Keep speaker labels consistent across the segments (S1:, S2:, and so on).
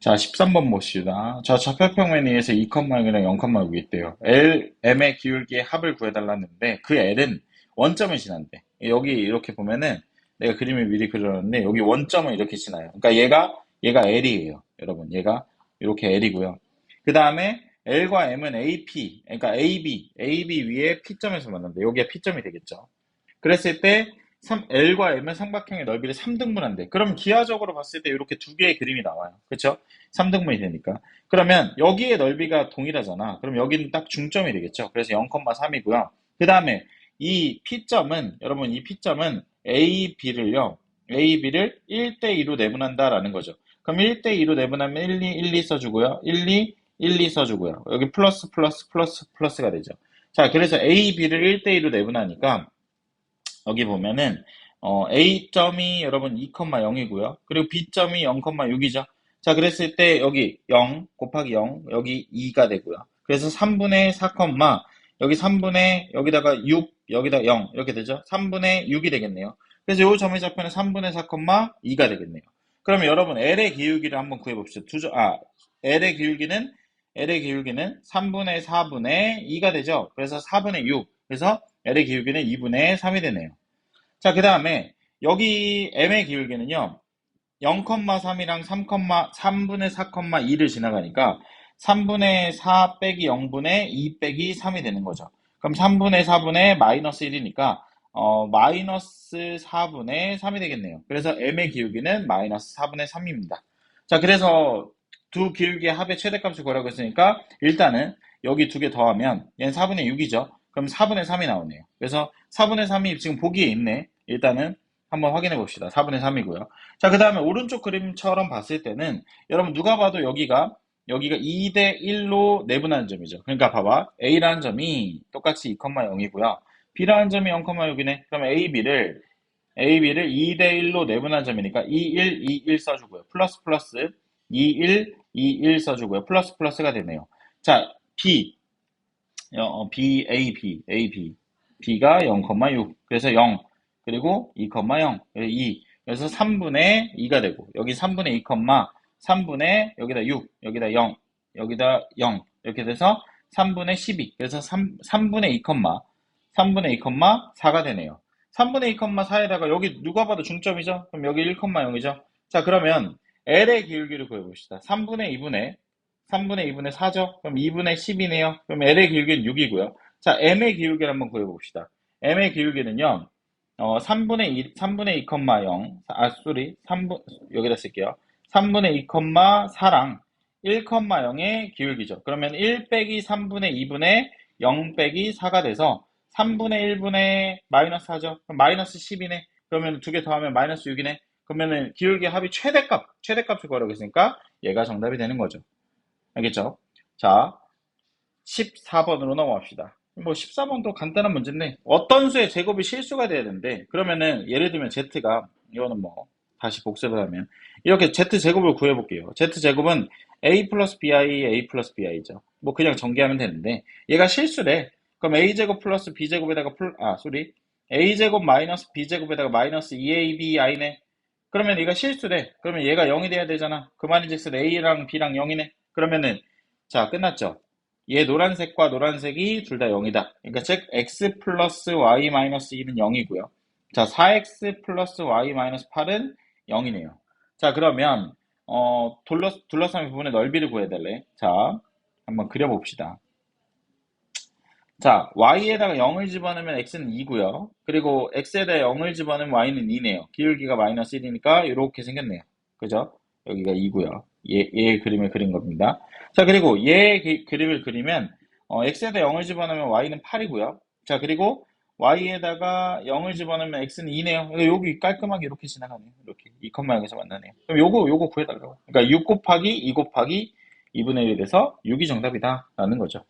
S1: 자, 13번 봅시다. 저 좌표평면에 의해서 2,6이랑 0,6이 있대요. L, M의 기울기의 합을 구해달라는데 그 L은 원점을 지난대. 여기 이렇게 보면은 내가 그림을 미리 그려놨는데 여기 원점을 이렇게 지나요. 그러니까 얘가 얘가 L이에요. 여러분 얘가 이렇게 L이고요. 그 다음에 L과 M은 AP, 그러니까 AB, AB 위에 P점에서 만난대. 여기가 P점이 되겠죠. 그랬을 때 3, L과 M은 삼각형의 넓이를 3등분한대. 그럼 기하적으로 봤을 때 이렇게 두 개의 그림이 나와요. 그렇죠? 3등분이 되니까. 그러면 여기의 넓이가 동일하잖아. 그럼 여기는 딱 중점이 되겠죠. 그래서 0,3이고요. 그 다음에 이 P점은 여러분 이 P점은 A, B를요. A, B를 1대2로 내분한다라는 거죠. 그럼 1대2로 내분하면 1, 2, 1, 2 써주고요. 1, 2, 1, 2 써주고요. 여기 플러스, 플러스, 플러스, 플러스가 되죠. 자, 그래서 A, B를 1대2로 내분하니까 여기 보면은 어, A점이 여러분 2,0이고요. 그리고 B점이 0,6이죠. 자, 그랬을 때 여기 0 곱하기 0, 여기 2가 되고요. 그래서 3분의 4, 여기 3분의 여기다가 6, 여기다 0 이렇게 되죠. 3분의 6이 되겠네요. 그래서 이 점의 좌표는 3분의 4, 2가 되겠네요. 그러면 여러분 L의 기울기를 한번 구해 봅시다. 두 점, 아, L의 기울기는 L의 기울기는 3분의 4분의 2가 되죠. 그래서 4분의 6. 그래서 L의 기울기는 2분의 3이 되네요. 자, 그 다음에 여기 M의 기울기는요. 0,3이랑 3, 3분의 4,2를 지나가니까 3분의 4 빼기 0분의 2 빼기 3이 되는 거죠. 그럼 3분의 4분의 마이너스 1이니까 어, 마이너스 4분의 3이 되겠네요. 그래서 M의 기울기는 마이너스 4분의 3입니다. 자, 그래서 두 기울기의 합의 최대값을 구하라고 했으니까 일단은 여기 두 개 더하면 얘는 4분의 6이죠. 그럼 4분의 3이 나오네요. 그래서 4분의 3이 지금 보기에 있네. 일단은 한번 확인해 봅시다. 4분의 3이고요. 자, 그 다음에 오른쪽 그림처럼 봤을 때는 여러분 누가 봐도 여기가 여기가 2대 1로 내분하는 점이죠. 그러니까 봐봐. A라는 점이 똑같이 2,0이고요. B라는 점이 0,6이네. 그럼 AB를 AB를 2대 1로 내분하는 점이니까 2, 1, 2, 1 써주고요. 플러스 플러스 2, 1, 2, 1 써주고요. 플러스 플러스가 되네요. 자, B 어, B, A, B, A, B. B가 0,6. 그래서 0. 그리고 2,0. 2. 그래서 3분의 2가 되고, 여기 3분의 2, 3분의 여기다 6, 여기다 0, 여기다 0. 이렇게 돼서 3분의 12. 그래서 3, 3분의 2, 3분의 2, 4가 되네요. 3분의 2, 4에다가 여기 누가 봐도 중점이죠? 그럼 여기 1,0이죠? 자, 그러면 L의 기울기를 구해봅시다. 3분의 2분의 3분의 2분의 4죠? 그럼 2분의 10이네요. 그럼 L의 기울기는 6이고요. 자, M의 기울기를 한번 구해봅시다. M의 기울기는요, 어, 3분의 2, 3분의 2, 0, 아, 쏘리, 3분, 여기다 쓸게요. 3분의 2, 4랑 1, 0의 기울기죠. 그러면 1 빼기 3분의 2분의 0 빼기 4가 돼서 3분의 1분의 마이너스 4죠. 그럼 마이너스 10이네. 그러면 두 개 더하면 마이너스 6이네. 그러면은 기울기 합이 최대값, 최대값을 구하라고 했으니까 얘가 정답이 되는 거죠. 알겠죠? 자, 14번으로 넘어갑시다. 뭐 14번도 간단한 문제인데 어떤 수의 제곱이 실수가 돼야 되는데 그러면은 예를 들면 z가 이거는 뭐 다시 복습을 하면 이렇게 z 제곱을 구해볼게요. z 제곱은 a 플러스 bi a 플러스 bi죠. 뭐 그냥 전개하면 되는데 얘가 실수래. 그럼 a 제곱 플러스 b 제곱에다가 플, 아 소리 a 제곱 마이너스 b 제곱에다가 마이너스 2abi네. 그러면 얘가 실수래. 그러면 얘가 0이 돼야 되잖아. 그 말인즉슨 a랑 b랑 0이네. 그러면은 자 끝났죠. 얘 노란색과 노란색이 둘 다 0이다. 그러니까 즉 x 플러스 y 마이너스 2는 0이고요. 자 4x 플러스 y 마이너스 8은 0이네요. 자 그러면 어, 둘러, 둘러싸인 부분의 넓이를 구해달래. 자 한번 그려봅시다. 자 y에다가 0을 집어넣으면 x는 2고요. 그리고 x에다 0을 집어넣으면 y는 2네요. 기울기가 마이너스 1이니까 이렇게 생겼네요. 그죠? 여기가 2고요. 얘, 얘의 그림을 그린 겁니다. 자, 그리고 얘의 기, 그림을 그리면 어, x에다 0을 집어넣으면 y는 8이고요. 자, 그리고 y에다가 0을 집어넣으면 x는 2네요. 여기 깔끔하게 이렇게 지나가네요. 이렇게 2,0에서 만나네요. 그럼 요거 요거 구해달라고. 그러니까 6 곱하기 2 곱하기 2분의 1에서 6이 정답이다 라는 거죠.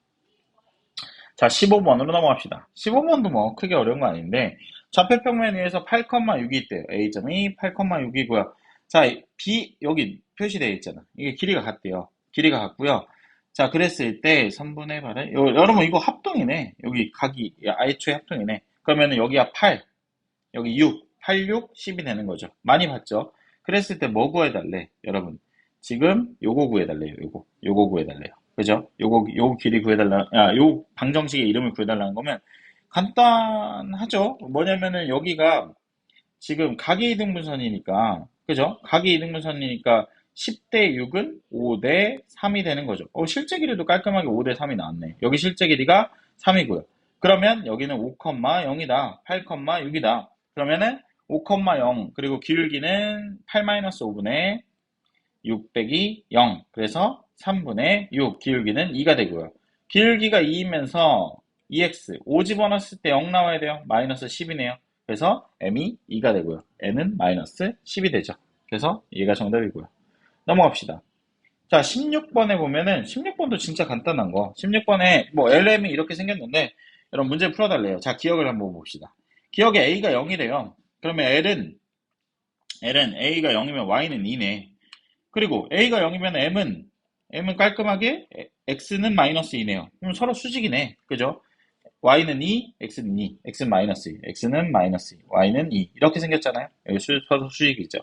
S1: 자, 15번으로 넘어갑시다. 15번도 뭐 크게 어려운 거 아닌데 좌표평면 위에서 8,6이 있대요. A점이 8,6이고요. 자, B 여기 표시되어 있잖아. 이게 길이가 같대요. 길이가 같고요. 자, 그랬을 때 3분의 8을 여러분 이거 합동이네. 여기 각이 I초의 합동이네. 그러면 여기가 8, 여기 6, 8, 6, 10이 되는 거죠. 많이 봤죠? 그랬을 때 뭐 구해달래? 여러분 지금 요거 구해달래요. 요거 요거 구해달래요. 그죠? 요거 요 길이 구해달라. 아, 요 방정식의 이름을 구해달라는 거면 간단하죠. 뭐냐면은 여기가 지금 각의 이등분선이니까 그죠? 각의 이등분선이니까 10대 6은 5대 3이 되는 거죠. 어, 실제 길이도 깔끔하게 5대 3이 나왔네. 여기 실제 길이가 3이고요. 그러면 여기는 5,0이다. 8,6이다. 그러면은 5,0 그리고 기울기는 8-5분의 6 빼기 0 그래서 3분의 6 기울기는 2가 되고요. 기울기가 2이면서 2x 5 집어넣었을 때 0 나와야 돼요. 마이너스 10이네요. 그래서 m이 2가 되고요. n은 마이너스 10이 되죠. 그래서 얘가 정답이고요. 넘어갑시다. 자, 16번에 보면은 16번도 진짜 간단한 거. 16번에 뭐 LM이 이렇게 생겼는데 여러분 문제 풀어달래요. 자, 기억을 한번 봅시다. 기억에 A가 0이래요. 그러면 L은 L은 A가 0이면 Y는 2네. 그리고 A가 0이면 M은 M은 깔끔하게 X는 마이너스 2네요. 그럼 서로 수직이네. 그죠? Y는 2, X는 2, X는 마이너스 2, X는 마이너스 2, Y는 2. 이렇게 생겼잖아요. 여기 수, 서로 수직이죠.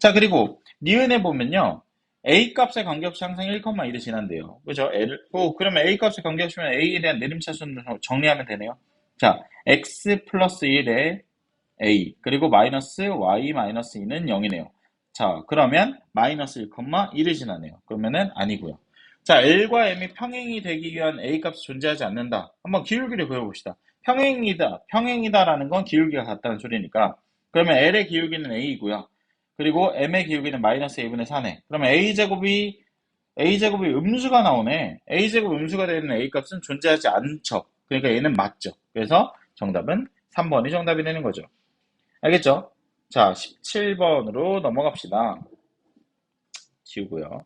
S1: 자, 그리고 니은에 보면요. A 값의 관계없이 항상 1,1을 지난대요. 그죠? L, 오, 그러면 A 값의 관계없이면 A에 대한 내림차순을 정리하면 되네요. 자, X 플러스 1에 A, 그리고 마이너스 Y 마이너스 2는 0이네요. 자, 그러면 마이너스 1,1을 지나네요. 그러면은 아니고요. 자, L과 M이 평행이 되기 위한 A 값이 존재하지 않는다. 한번 기울기를 그려봅시다. 평행이다. 평행이다라는 건 기울기가 같다는 소리니까. 그러면 L의 기울기는 A이고요. 그리고 m의 기울기는 마이너스 a분의 4네. 그러면 a제곱이 a제곱이 음수가 나오네. a제곱 음수가 되는 a값은 존재하지 않죠. 그러니까 얘는 맞죠. 그래서 정답은 3번이 정답이 되는 거죠. 알겠죠? 자, 17번으로 넘어갑시다. 지우고요.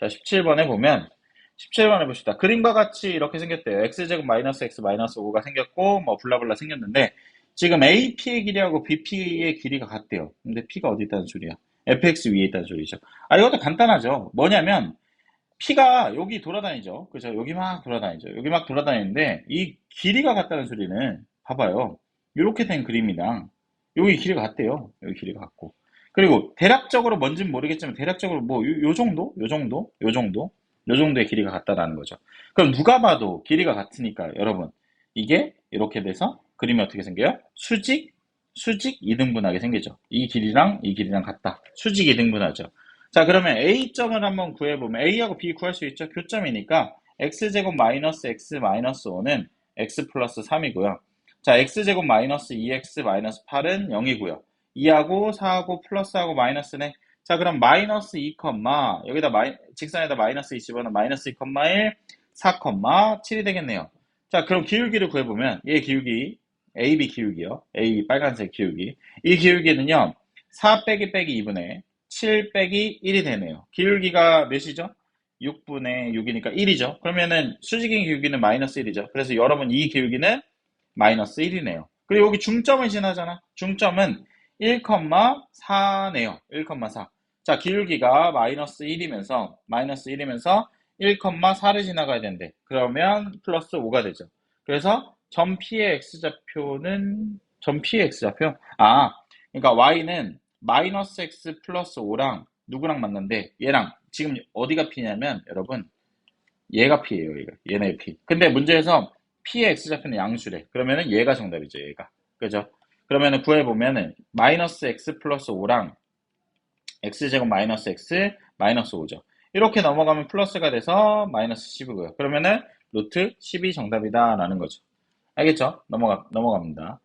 S1: 자, 17번에 보면 17번에 봅시다. 그림과 같이 이렇게 생겼대요. x제곱 마이너스 x 마이너스 5가 생겼고 뭐 블라블라 생겼는데 지금 AP의 길이하고 BP의 길이가 같대요. 근데 P가 어디 있다는 소리야? FX 위에 있다는 소리죠. 아, 이것도 간단하죠. 뭐냐면, P가 여기 돌아다니죠. 그죠? 여기 막 돌아다니죠. 여기 막 돌아다니는데, 이 길이가 같다는 소리는, 봐봐요. 이렇게 된 그림이랑, 여기 길이가 같대요. 여기 길이가 같고. 그리고 대략적으로 뭔지는 모르겠지만, 대략적으로 뭐, 요, 요 정도? 요 정도? 요 정도? 요 정도의 길이가 같다라는 거죠. 그럼 누가 봐도 길이가 같으니까, 여러분. 이게 이렇게 돼서 그림이 어떻게 생겨요? 수직, 수직 이등분하게 생기죠. 이 길이랑 이 길이랑 같다. 수직 이등분하죠. 자, 그러면 A점을 한번 구해보면 A하고 B 구할 수 있죠. 교점이니까 X제곱 마이너스 X 마이너스 5는 X 플러스 3이고요. 자, X제곱 마이너스 2X 마이너스 8은 0이고요. 2하고 4하고 플러스하고 마이너스네. 자, 그럼 마이너스 2, 여기다 마이, 직선에다 마이너스 2 집어넣으면 마이너스 2,1, 4, 7이 되겠네요. 자, 그럼 기울기를 구해보면 얘 기울기 AB 기울기요. A 빨간색 기울기. 이 기울기는요. 4 빼기 빼기 2분의 7 빼기 1이 되네요. 기울기가 몇이죠? 6분의 6이니까 1이죠. 그러면은 수직인 기울기는 마이너스 1이죠. 그래서 여러분 이 기울기는 마이너스 1이네요. 그리고 여기 중점을 지나잖아. 중점은 1,4네요. 1,4. 자, 기울기가 마이너스 1이면서 마이너스 1이면서 1,4를 지나가야 되는데 그러면 플러스 5가 되죠. 그래서 점 P의 X좌표는 점 P의 X좌표? 아, 그러니까 Y는 마이너스 X 플러스 5랑 누구랑 만났는데 얘랑 지금 어디가 P냐면 여러분 얘가 P예요. 얘가. 얘네 P. 근데 문제에서 P의 X좌표는 양수래. 그러면은 얘가 정답이죠. 얘가. 그죠? 그러면은 구해보면은 마이너스 X 플러스 5랑 X제곱 마이너스 X 마이너스 5죠. 이렇게 넘어가면 플러스가 돼서 마이너스 10이고요. 그러면은 루트 10이 정답이다 라는 거죠. 알겠죠? 넘어가, 넘어갑니다.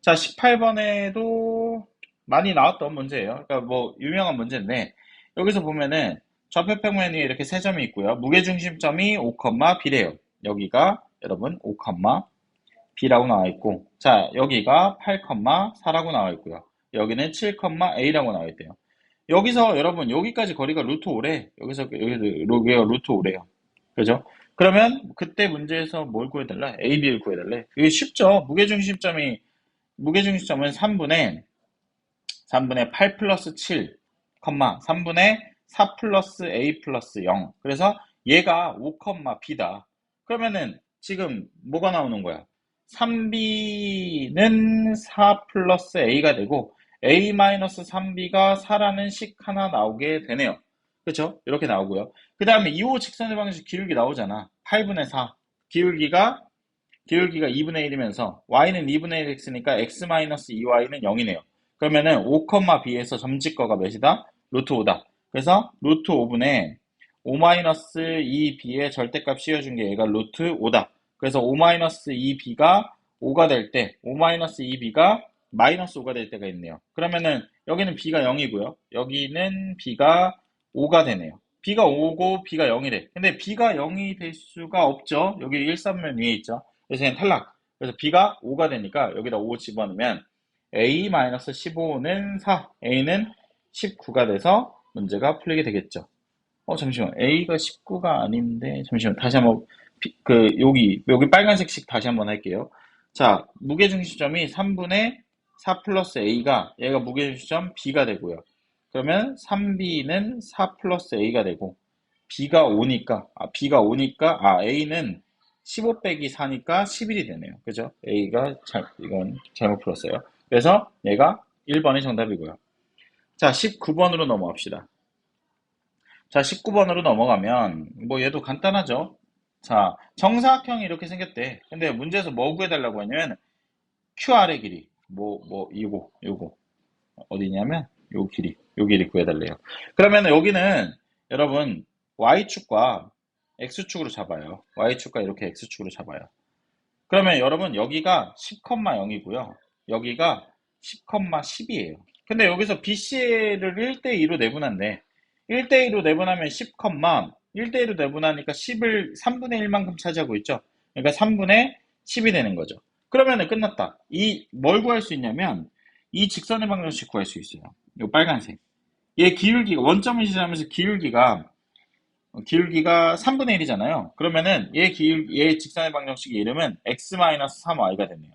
S1: 자, 18번에도 많이 나왔던 문제예요. 그러니까 뭐, 유명한 문제인데, 여기서 보면은 좌표 평면이 이렇게 세 점이 있고요. 무게중심점이 5, B래요. 여기가 여러분 5, B라고 나와 있고, 자, 여기가 8, 4라고 나와 있고요. 여기는 7, A라고 나와 있대요. 여기서 여러분 여기까지 거리가 루트 5래. 여기서 여기서 루트 5래요. 그죠? 그러면 그때 문제에서 뭘 구해달라? A, B를 구해달래. 이게 쉽죠? 무게중심점이 무게중심점은 3분의 3분의 8 플러스 7, 3분의 4 플러스 A 플러스 0. 그래서 얘가 5, B다. 그러면은 지금 뭐가 나오는 거야? 3B는 4 플러스 A가 되고 A 마이너스 3B가 4라는 식 하나 나오게 되네요. 그쵸? 이렇게 나오고요. 그 다음에 2호 직선의 방식 기울기 나오잖아. 8분의 4. 기울기가, 기울기가 2분의 1이면서 y는 2분의 1x니까 x-2y는 0이네요. 그러면은 5,b에서 점집거가 몇이다? 루트 5다. 그래서 루트 5분의 5-2b의 절대값 씌워준 게 얘가 루트 5다. 그래서 5-2b가 5가 될 때, 5-2b가 마이너스 5가 될 때가 있네요. 그러면은 여기는 b가 0이고요. 여기는 b가 5가 되네요. b가 5고 b가 0이래. 근데 b가 0이 될 수가 없죠. 여기 1,3면 위에 있죠. 그래서 얘는 탈락. 그래서 b가 5가 되니까 여기다 5 집어넣으면 a-15는 4, a는 19가 돼서 문제가 풀리게 되겠죠. 어, 잠시만. a가 19가 아닌데, 잠시만. 다시 한번, 비- 그, 여기, 여기 빨간색씩 다시 한번 할게요. 자, 무게중심점이 3분의 4 플러스 a가, 얘가 무게중심점 b가 되고요. 그러면 3b는 4 플러스 a가 되고, b가 5니까, 아, b가 5니까, 아, a는 15 빼기 4니까 11이 되네요. 그죠? a가 잘, 이건 잘못 풀었어요. 그래서 얘가 1번이 정답이고요. 자, 19번으로 넘어갑시다. 자, 19번으로 넘어가면, 뭐 얘도 간단하죠? 자, 정사각형이 이렇게 생겼대. 근데 문제에서 뭐 구해달라고 하냐면, QR의 길이. 뭐, 뭐, 이거, 요거. 어디냐면, 요 길이. 요 길이 구해달래요. 그러면 여기는, 여러분, Y축과 X축으로 잡아요. Y축과 이렇게 X축으로 잡아요. 그러면 여러분, 여기가 10,0이고요. 여기가 10,10이에요. 근데 여기서 BC를 1대2로 내분한대. 1대2로 내분하면 10, 1대2로 내분하니까 10을 3분의 1만큼 차지하고 있죠. 그러니까 3분의 10이 되는 거죠. 그러면은 끝났다. 이, 뭘 구할 수 있냐면, 이 직선의 방정식 구할 수 있어요. 이 빨간색. 얘 기울기가, 원점을 지나면서 기울기가, 어, 기울기가 3분의 1이잖아요. 그러면은 얘 기울, 얘 직선의 방정식의 이름은 x-3y가 되네요.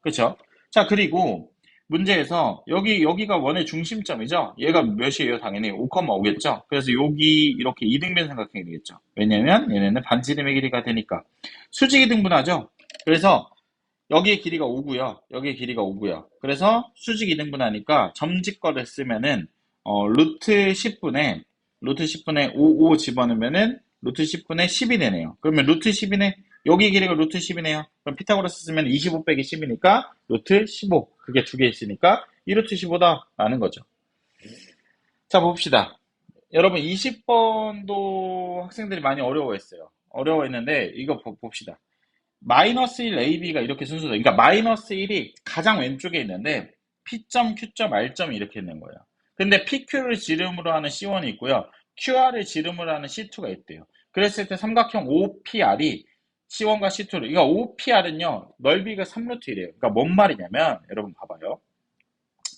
S1: 그쵸? 자, 그리고 문제에서 여기 여기가 원의 중심점이죠. 얘가 몇이에요? 당연히 5,5겠죠. 그래서 여기 이렇게 이등변 삼각형이 되겠죠. 왜냐면 얘네는 반지름의 길이가 되니까 수직이 등분하죠. 그래서 여기의 길이가 5고요. 여기의 길이가 5고요. 그래서 수직 이등분하니까 점직거를 쓰면은 어, 루트 10분의 루트 10분의 5, 5 집어넣으면은 루트 10분의 10이 되네요. 그러면 루트 10이네 여기 길이가 루트 10이네요. 그럼 피타고라스 쓰면 25 빼기 10이니까 루트 15. 그게 두 개 있으니까 2루트 15다. 라는 거죠. 자, 봅시다. 여러분, 20번도 학생들이 많이 어려워했어요. 어려워했는데, 이거 보- 봅시다. 마이너스 1 AB가 이렇게 순서죠. 그러니까 마이너스 1이 가장 왼쪽에 있는데, P.Q., R점이 이렇게 있는 거예요. 근데 PQ를 지름으로 하는 C1이 있고요. QR을 지름으로 하는 C2가 있대요. 그랬을 때 삼각형 OPR이 C1과 C2를, 그러니까 OPR은요, 넓이가 3루트이래요. 그러니까 뭔 말이냐면, 여러분 봐봐요.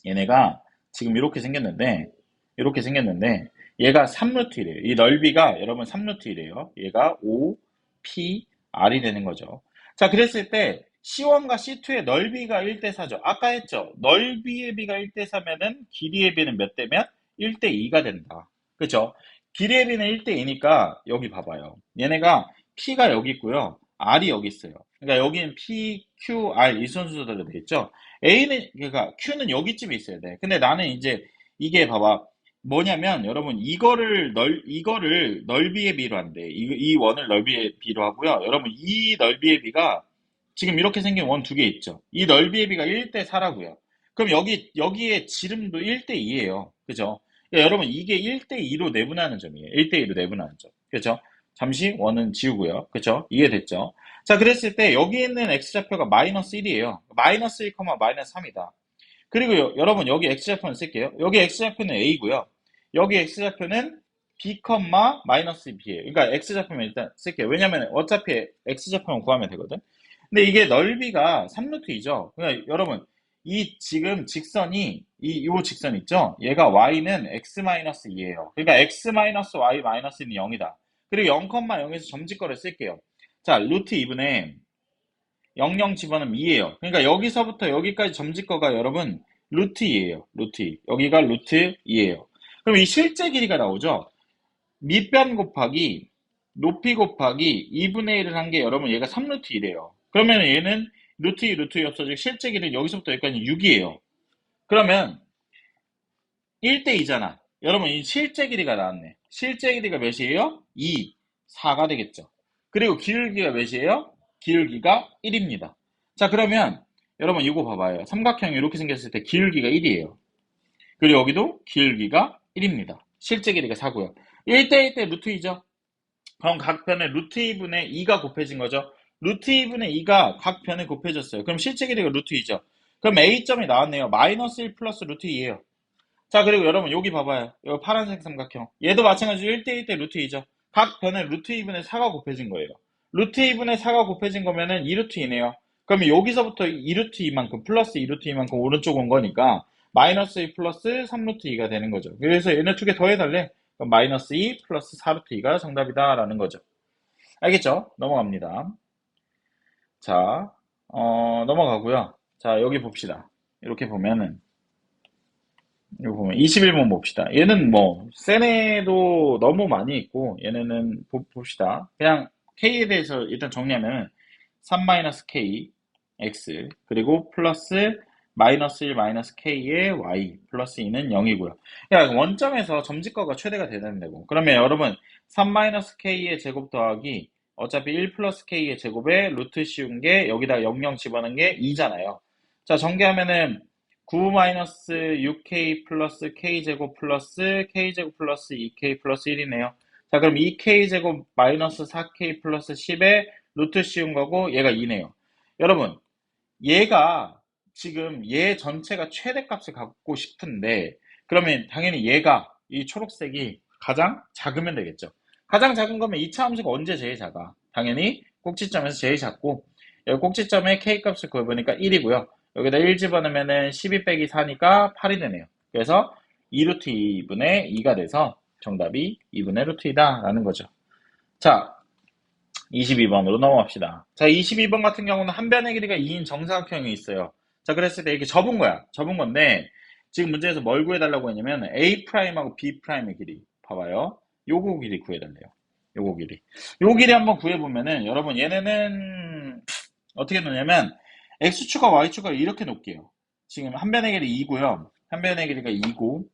S1: 얘네가 지금 이렇게 생겼는데, 이렇게 생겼는데, 얘가 3루트이래요. 이 넓이가 여러분 3루트이래요. 얘가 OPR이 되는 거죠. 자, 그랬을 때, C1과 C2의 넓이가 1대4죠. 아까 했죠. 넓이의 비가 1대4면은 길이의 비는 몇 대면? 1대2가 된다. 그죠? 길이의 비는 1대2니까 여기 봐봐요. 얘네가 P가 여기 있고요. R이 여기 있어요. 그러니까 여기는 P, Q, R 이 순서대로 되겠죠. A는 그러니까 Q는 여기쯤에 있어야 돼. 근데 나는 이제 이게 봐봐. 뭐냐면 여러분 이거를 넓 이거를 넓이의 비로 한대. 이, 이 원을 넓이의 비로 하고요. 여러분 이 넓이의 비가 지금 이렇게 생긴 원 두 개 있죠. 이 넓이의 비가 1대 4라고요. 그럼 여기 여기에 지름도 1대 2예요. 그죠? 그러니까 여러분 이게 1대 2로 내분하는 점이에요. 1대 2로 내분하는 점. 그죠? 잠시 원은 지우고요. 그쵸? 이해됐죠? 자, 그랬을 때 여기 있는 x좌표가 마이너스 1이에요. 마이너스 1, 마이너스 3이다. 그리고 여, 여러분 여기 x좌표는 쓸게요. 여기 x좌표는 a고요. 여기 x좌표는 b, 마이너스 b예요. 그러니까 x좌표면 일단 쓸게요. 왜냐면 어차피 x좌표만 구하면 되거든. 근데 이게 넓이가 3루트이죠. 그러니까 여러분 이 지금 직선이 이 요 직선 있죠? 얘가 y는 x-2예요. 그러니까 x-y 마이너스는 0이다. 그리고 0,0에서 점직거를 쓸게요. 자, 루트 2분의 00 집어넣으면 2예요. 그러니까 여기서부터 여기까지 점직거가 여러분 루트 2예요. 루트 2. 여기가 루트 2예요. 그럼 이 실제 길이가 나오죠? 밑변 곱하기 높이 곱하기 2분의 1을 한 게 여러분 얘가 3루트 1이에요. 그러면 얘는 루트 2, 루트 2 없어지고 실제 길이는 여기서부터 여기까지 6이에요. 그러면 1대 2잖아. 여러분 이 실제 길이가 나왔네. 실제 길이가 몇이에요? 2, 4가 되겠죠. 그리고 기울기가 몇이에요? 기울기가 1입니다. 자 그러면 여러분 이거 봐봐요. 삼각형이 이렇게 생겼을 때 기울기가 1이에요. 그리고 여기도 기울기가 1입니다. 실제 길이가 4고요. 1대1 대 루트 2죠. 그럼 각 편에 루트 2분의 2가 곱해진 거죠. 루트 2분의 2가 각 편에 곱해졌어요. 그럼 실제 길이가 루트 2죠. 그럼 A점이 나왔네요. 마이너스 1 플러스 루트 2예요. 자 그리고 여러분 여기 봐봐요. 이 파란색 삼각형. 얘도 마찬가지로 1대1 대 루트 2죠. 각 변에 루트 2분의 4가 곱해진 거예요. 루트 2분의 4가 곱해진 거면은 2루트 2네요. 그러면 여기서부터 2루트 2만큼 플러스 2루트 2만큼 오른쪽 온 거니까 마이너스 2 플러스 3루트 2가 되는 거죠. 그래서 얘네 두 개 더해달래. 그럼 마이너스 2 플러스 4루트 2가 정답이다 라는 거죠. 알겠죠? 넘어갑니다. 자, 어, 넘어가고요. 자, 여기 봅시다. 이렇게 보면은 이거 보면 21번 봅시다. 얘는 뭐 세네도 너무 많이 있고 얘네는 보, 봅시다. 그냥 k에 대해서 일단 정리하면 3-k x 그리고 플러스 마이너스 1 마이너스 k의 y 플러스 2는 0이고요. 야, 원점에서 점집거가 최대가 되는 데고. 그러면 여러분 3 마이너스 k의 제곱 더하기 어차피 1 플러스 k의 제곱에 루트 씌운 게 여기다 00 집어넣은 게 2잖아요. 자, 전개하면은 9 마이너스 6k 플러스 k제곱 플러스 k제곱 플러스 2k 플러스 1이네요. 자, 그럼 2k제곱 마이너스 4k 플러스 10에 루트 씌운 거고 얘가 2네요. 여러분, 얘가 지금 얘 전체가 최대값을 갖고 싶은데 그러면 당연히 얘가 이 초록색이 가장 작으면 되겠죠. 가장 작은 거면 2차 함수가 언제 제일 작아? 당연히 꼭지점에서 제일 작고 여기 꼭지점에 k값을 구해보니까 1이고요. 여기다 1 집어넣으면 12 빼기 4니까 8이 되네요. 그래서 2루트 2분의 2가 돼서 정답이 2분의 루트 2다 라는 거죠. 자, 22번으로 넘어갑시다. 자, 22번 같은 경우는 한 변의 길이가 2인 정사각형이 있어요. 자, 그랬을 때 이렇게 접은 거야. 접은 건데 지금 문제에서 뭘 구해달라고 했냐면 A'하고 B'의 길이 봐봐요. 요거 길이 구해달래요. 요거 길이. 요 길이 한번 구해보면은 여러분 얘네는 어떻게 놓냐면 X축과 Y축을 이렇게 놓을게요. 지금 한 변의 길이 2고요. 한 변의 길이가 2고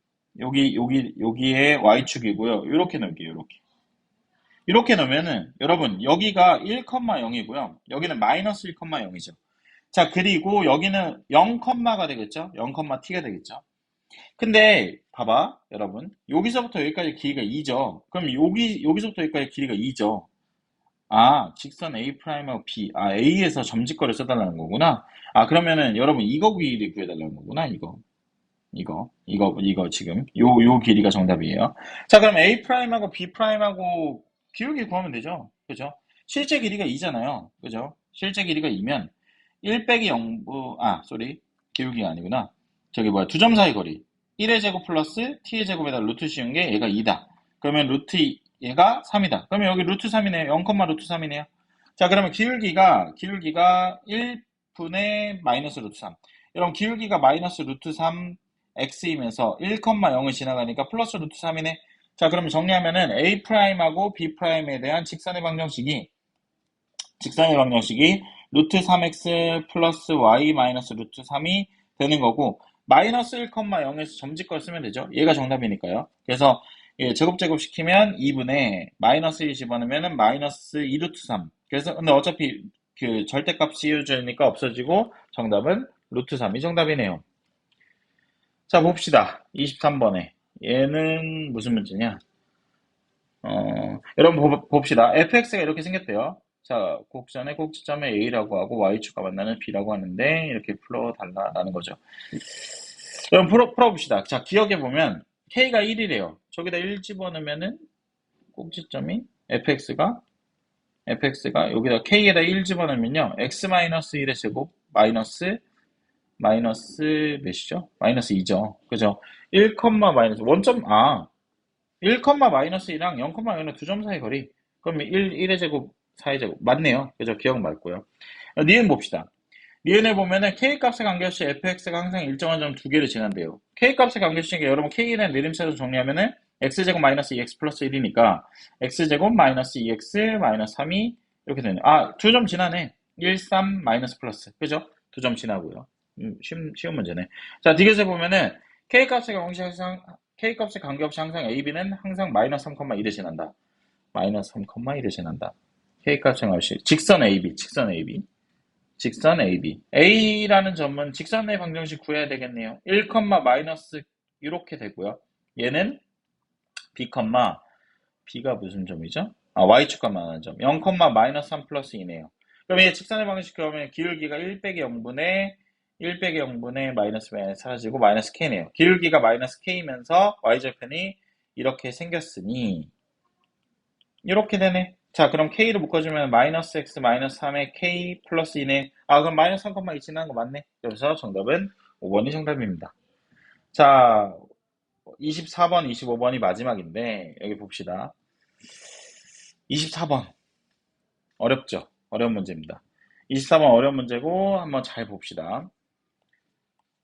S1: 여기 여기 여기에 Y축이고요. 이렇게 놓을게요. 이렇게. 이렇게 놓으면은 여러분 여기가 1,0이고요. 여기는 마이너스 1,0이죠. 자 그리고 여기는 0,가 되겠죠. 0,t가 되겠죠. 근데 봐봐 여러분 여기서부터 여기까지 길이가 2죠. 그럼 여기 여기서부터 여기까지 길이가 2죠. 아, 직선 A'하고 B. 아, A에서 점직거를 써달라는 거구나. 아, 그러면은 여러분 이거 길이 구해달라는 거구나. 이거. 이거. 이거, 이거 지금. 요, 요 길이가 정답이에요. 자, 그럼 A'하고 B'하고 기울기 구하면 되죠. 그죠? 실제 길이가 2잖아요. 그죠? 실제 길이가 2면 1 빼기 0부, 아, 쏘리. 기울기가 아니구나. 저기 뭐야. 두 점 사이 거리. 1의 제곱 플러스 t의 제곱에다 루트 씌운 게 얘가 2다. 그러면 루트 얘가 3이다. 그러면 여기 루트 3이네요. 0, 루트 3이네요. 자, 그러면 기울기가, 기울기가 1분의 마이너스 루트 3. 여러분, 기울기가 마이너스 루트 3 x이면서 1,0을 지나가니까 플러스 루트 3이네. 자, 그러면 정리하면은 A'하고 B'에 대한 직선의 방정식이, 직선의 방정식이 루트 3x 플러스 y 마이너스 루트 3이 되는 거고, 마이너스 1,0에서 점집걸 쓰면 되죠. 얘가 정답이니까요. 그래서 예, 제곱 제곱 시키면 2분의 마이너스 1 집어넣으면 마이너스 2루트 3. 그래서 근데 어차피 그 절대값 씌워주니까 없어지고 정답은 루트 3이 정답이네요. 자 봅시다. 23번에 얘는 무슨 문제냐? 어, 여러분 봅시다. fx가 이렇게 생겼대요. 자, 곡선의 꼭지점에 a라고 하고 y축과 만나는 b라고 하는데 이렇게 풀어달라는 거죠. 여러분 풀어, 풀어봅시다. 자, 기억해 보면 k가 1이래요. 저기다 1 집어넣으면은 꼭지점이 fx가 fx가 여기다 k에다 1 집어넣으면요. x-1의 제곱 마이너스 마이너스 몇이죠? 마이너스 2죠. 그죠? 1, 마이너스 원점 아 1, 마이너스 2랑 0, 0은 두점 사이 거리. 그러면 1, 1의 제곱, 4의 제곱. 맞네요. 그죠? 기억 맞고요. 니은 봅시다. 니은에 보면은 k값의 관계없이 fx가 항상 일정한 점 두 개를 지난대요. k값의 관계없이 여러분 k는 내림차로 정리하면은 x제곱 마이너스 2x 플러스 1이니까 x제곱 마이너스 2x 마이너스 3이 이렇게 되네. 아, 두 점 지나네. 1, 3 마이너스 플러스. 그죠? 두 점 지나고요. 음, 쉬운, 쉬운 문제네. 자, 디귿에 보면은 k값의 항상 K값에 관계없이 항상 AB는 항상 마이너스 3,1을 지난다. 마이너스 3,1을 지난다. K값에 관계없이 직선 AB, 직선 AB. 직선 AB. A라는 점은 직선의 방정식 구해야 되겠네요. 1, 마이너스 이렇게 되고요. 얘는 B, B가 무슨 점이죠? 아, Y축과 만하는 점. 0, 마이너스 3 플러스 2네요. 그럼 얘 직선의 방정식 그러면 기울기가 1 빼기 0분의 1 빼기 0분의 마이너스 마이너스 사라지고 마이너스 K네요. 기울기가 마이너스 K면서 Y절편이 이렇게 생겼으니 이렇게 되네. 자, 그럼 K를 묶어주면 마이너스 X 마이너스 3에 K 플러스 2네. 아, 그럼 마이너스 3,2 지나는 거 맞네. 그래서 정답은 5번이 정답입니다. 자, 24번, 25번이 마지막인데 여기 봅시다. 24번. 어렵죠? 어려운 문제입니다. 24번 어려운 문제고 한번 잘 봅시다.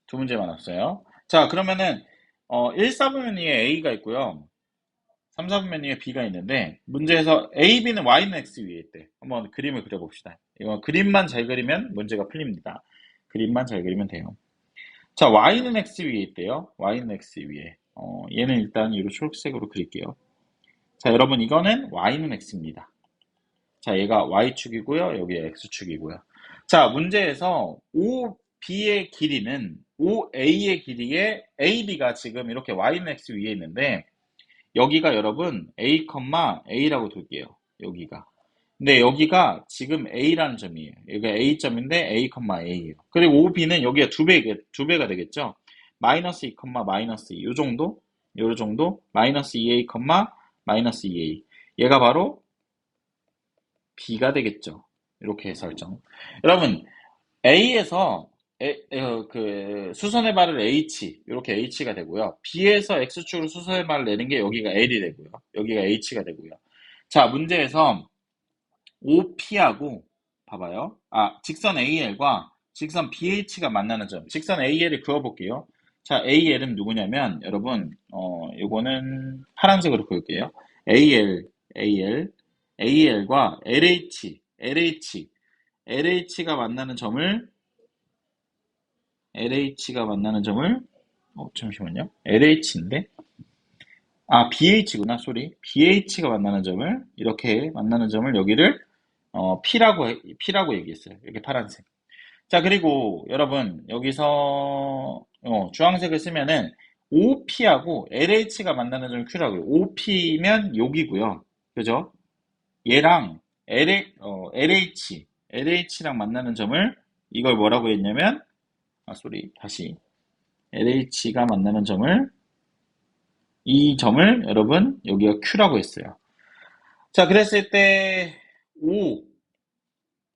S1: 두 문제만 왔어요. 자, 그러면은 어, 1, 4분면 위에 A가 있고요. 3, 4분면 위에 B가 있는데 문제에서 A, B는 Y는 X 위에 있대. 한번 그림을 그려봅시다. 이거 그림만 잘 그리면 문제가 풀립니다. 그림만 잘 그리면 돼요. 자, Y는 X 위에 있대요. Y는 X 위에. 어, 얘는 일단 이로 초록색으로 그릴게요. 자, 여러분 이거는 Y는 X입니다. 자, 얘가 Y축이고요. 여기 X축이고요. 자, 문제에서 OB의 길이는 OA의 길이에 AB가 지금 이렇게 Y는 X 위에 있는데 여기가 여러분 A, A라고 둘게요. 여기가. 근데 여기가 지금 A라는 점이에요. 여기가 A점인데 A, A예요. 그리고 OB는 여기가 두 배, 두 배가 되겠죠. 마이너스 2, 마이너스 2. 요 정도? 요 정도? 마이너스 2A, 마이너스 2A. 얘가 바로 B가 되겠죠. 이렇게 설정. 여러분, A에서 에, 어, 그 수선의 발을 H 이렇게 H가 되고요. B에서 X축으로 수선의 발을 내는 게 여기가 L이 되고요. 여기가 H가 되고요. 자 문제에서 OP하고 봐봐요. 아 직선 AL과 직선 BH가 만나는 점. 직선 AL을 그어볼게요. 자 AL은 누구냐면 여러분 어 요거는 파란색으로 그을게요. AL AL AL과 LH LH LH가 만나는 점을 LH가 만나는 점을 어, 잠시만요. LH인데 아 BH구나 소리 BH가 만나는 점을 이렇게 만나는 점을 여기를 어, P라고 P라고 얘기했어요. 이렇게 파란색. 자 그리고 여러분 여기서 어, 주황색을 쓰면은 OP하고 LH가 만나는 점을 Q라고요. OP면 여기고요. 그죠? 얘랑 LH, 어, LH, LH랑 만나는 점을 이걸 뭐라고 했냐면 아, 소리. 다시. LH가 만나는 점을, 이 점을 여러분, 여기가 Q라고 했어요. 자, 그랬을 때, O,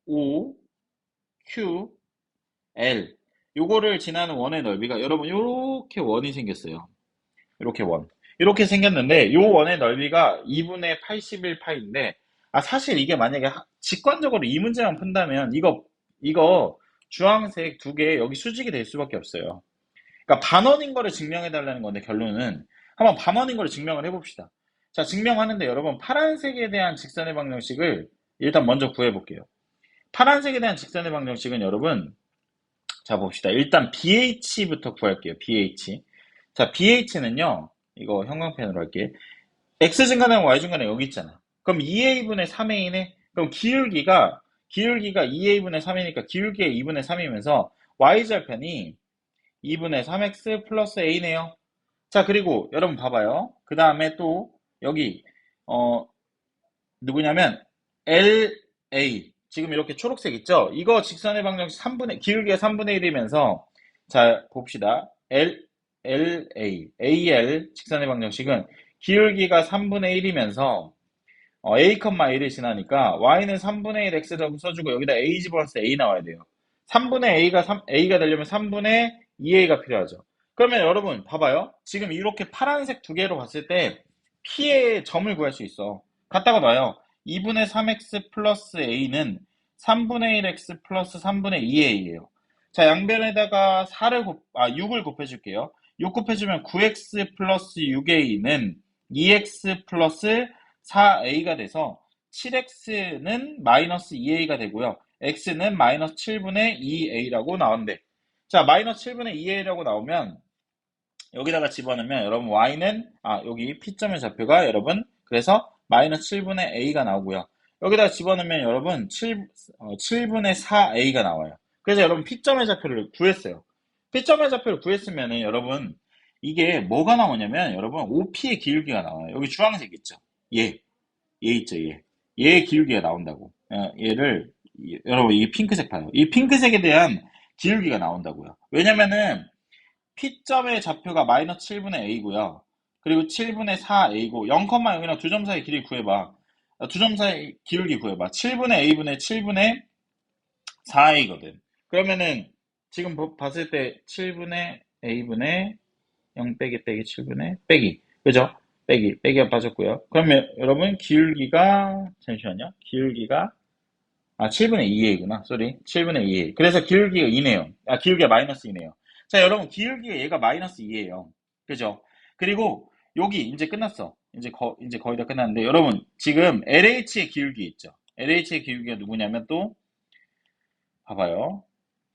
S1: O, Q, L. 요거를 지나는 원의 넓이가, 여러분, 요렇게 원이 생겼어요. 이렇게 원. 이렇게 생겼는데, 요 원의 넓이가 2분의 81파인데, 아, 사실 이게 만약에 직관적으로 이 문제만 푼다면, 이거, 이거, 주황색 두 개 여기 수직이 될 수밖에 없어요. 그러니까 반원인 거를 증명해 달라는 건데 결론은 한번 반원인 거를 증명을 해봅시다. 자 증명하는데 여러분 파란색에 대한 직선의 방정식을 일단 먼저 구해볼게요. 파란색에 대한 직선의 방정식은 여러분 자 봅시다. 일단 BH부터 구할게요. BH. 자 BH는요 이거 형광펜으로 할게. X 증가량 Y 증가량 여기 있잖아. 그럼 2A분의 3A네. 그럼 기울기가 기울기가 2a분의 3이니까 기울기가 2분의 3이면서 y절편이 2분의 3x 플러스 a네요. 자 그리고 여러분 봐봐요. 그 다음에 또 여기 어 누구냐면 LA 지금 이렇게 초록색 있죠? 이거 직선의 방정식 3분의 기울기가 3분의 1이면서 자 봅시다. L LA AL 직선의 방정식은 기울기가 3분의 1이면서 어, a, a를 지나니까 y는 3분의 1 x라고 써주고 여기다 a 집어넣을 때 a 나와야 돼요. 3분의 a가 3, a가 되려면 3분의 2a가 필요하죠. 그러면 여러분 봐봐요. 지금 이렇게 파란색 두 개로 봤을 때 p의 점을 구할 수 있어. 갖다가 놔요. 2분의 3x 플러스 a는 3분의 1x 플러스 3분의 2a예요. 자 양변에다가 4를 곱, 아 6을 곱해줄게요. 6 곱해주면 9x 플러스 6a는 2x 플러스 4a가 돼서 7x는 마이너스 2a가 되고요. x는 마이너스 7분의 2a라고 나온대. 자, 마이너스 7분의 2a라고 나오면 여기다가 집어넣으면 여러분 y는 아 여기 p점의 좌표가 여러분 그래서 마이너스 7분의 a가 나오고요. 여기다가 집어넣으면 여러분 7, 어, 7분의 4a가 나와요. 그래서 여러분 p점의 좌표를 구했어요. p점의 좌표를 구했으면은 여러분 이게 뭐가 나오냐면 여러분 OP의 기울기가 나와요. 여기 주황색 있죠? 얘. 얘 있죠, 얘. 얘의 기울기가 나온다고. 어, 얘를 이- 여러분 이 핑크색 봐요. 이 핑크색에 대한 기울기가 나온다고요. 왜냐면은 P점의 좌표가 마이너스 7분의 A고요. 그리고 7분의 4A고 0,0이랑 두점 사이 길이 구해봐. 두점 사이 기울기 구해봐. 7분의 A분의 7분의 4A거든. 그러면은 지금 보- 봤을 때 7분의 A분의 0 빼기 빼기 7분의 빼기. 그죠? 빼기. 빼기가 빠졌고요. 그러면 여러분 기울기가 잠시만요. 기울기가 아 7분의 2a구나. 쏘리. 7분의 2a. 그래서 기울기가 2네요. 아 기울기가 마이너스 2네요. 자 여러분 기울기가 얘가 마이너스 2예요. 그죠? 그리고 여기 이제 끝났어. 이제 거, 이제 거의 다 끝났는데 여러분 지금 LH의 기울기 있죠? LH의 기울기가 누구냐면 또 봐봐요.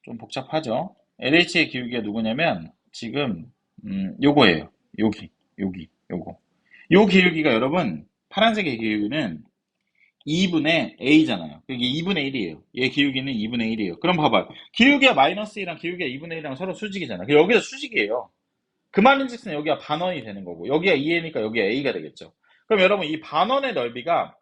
S1: 좀 복잡하죠? LH의 기울기가 누구냐면 지금 음, 요거예요. 여기, 여기, 요거. 요 기울기가 여러분 파란색의 기울기는 2분의 a잖아요. 이게 2분의 1이에요. 얘 기울기는 2분의 1이에요. 그럼 봐봐요. 기울기가 마이너스 1이랑 기울기가 2분의 1이랑 서로 수직이잖아. 여기가 수직이에요. 그 말인즉슨 여기가 반원이 되는 거고 여기가 2a니까 여기가 a가 되겠죠. 그럼 여러분 이 반원의 넓이가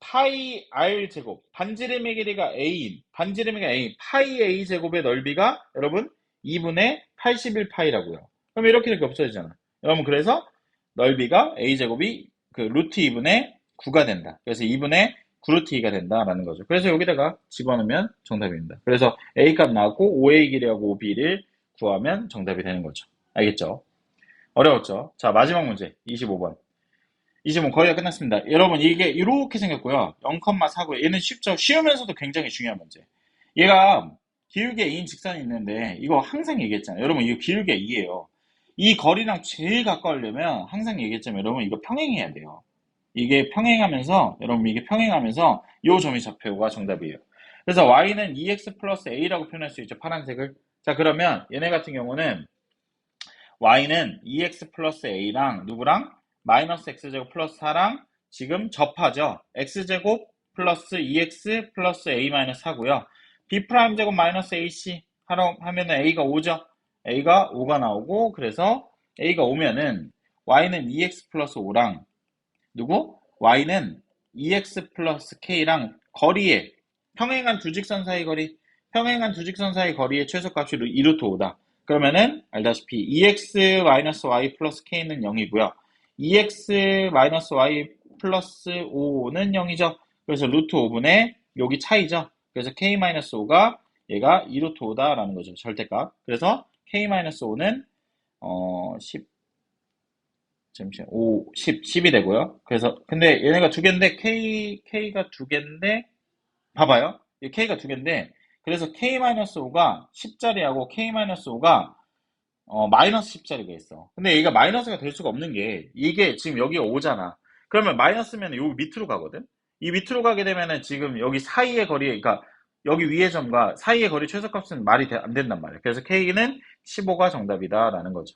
S1: 파이 r 제곱 반지름의 길이가 a인 반지름의 길이가 a인 파이 a 제곱의 넓이가 여러분 2분의 81 파이라고요. 그럼 이렇게 이렇게 없어지잖아. 여러분 그래서 넓이가 a 제곱이 그 루트 2분의 9가 된다. 그래서 2분의 9루트 2가 된다라는 거죠. 그래서 여기다가 집어넣으면 정답입니다. 그래서 a 값 나왔고 5a 길이하고 5b를 구하면 정답이 되는 거죠. 알겠죠? 어려웠죠? 자 마지막 문제 25번. 25번 거의 다 끝났습니다. 여러분 이게 이렇게 생겼고요. 0,4고요. 얘는 쉽죠? 쉬우면서도 굉장히 중요한 문제. 얘가 기울기에 2인 직선이 있는데 이거 항상 얘기했잖아요. 여러분 이거 기울기가 2예요. 이 거리랑 제일 가까우려면 항상 얘기했지만 여러분 이거 평행해야 돼요. 이게 평행하면서 여러분 이게 평행하면서 요 점이 좌표가 정답이에요. 그래서 y는 2x 플러스 a라고 표현할 수 있죠. 파란색을. 자 그러면 얘네 같은 경우는 y는 2x 플러스 a랑 누구랑 마이너스 x제곱 플러스 4랑 지금 접하죠. x제곱 플러스 2x 플러스 a 마이너스 4고요. b 프라임 제곱 마이너스 ac 하러 하면은 a가 5죠. A가 5가 나오고 그래서 a가 5면은 y는 2x 플러스 5랑 누구? y는 2x 플러스 k랑 거리에 평행한 두 직선 사이 거리 평행한 두 직선 사이 거리의 최소값이 2루트 5다. 그러면은 알다시피 2x 마이너스 y 플러스 k는 0이고요. 2x 마이너스 y 플러스 5는 0이죠. 그래서 루트 5분의 여기 차이죠. 그래서 k 마이너스 5가 얘가 2루트 5다라는 거죠. 절대값. 그래서 k 마이너스 5는 어 10, 잠시만 5, 10, 10이 되고요. 그래서 근데 얘네가 두 개인데 k k가 두 개인데 봐봐요. 이 k가 두 개인데 그래서 k-5가 10짜리하고 k-5가 어, 마이너스 10짜리가 있어. 근데 얘가 마이너스가 될 수가 없는 게 이게 지금 여기가 5잖아. 그러면 마이너스면 여기 밑으로 가거든. 이 밑으로 가게 되면은 지금 여기 사이의 거리, 그러니까 여기 위의 점과 사이의 거리 최소값은 말이 돼- 안 된단 말이야. 그래서 k는 15가 정답이다 라는 거죠.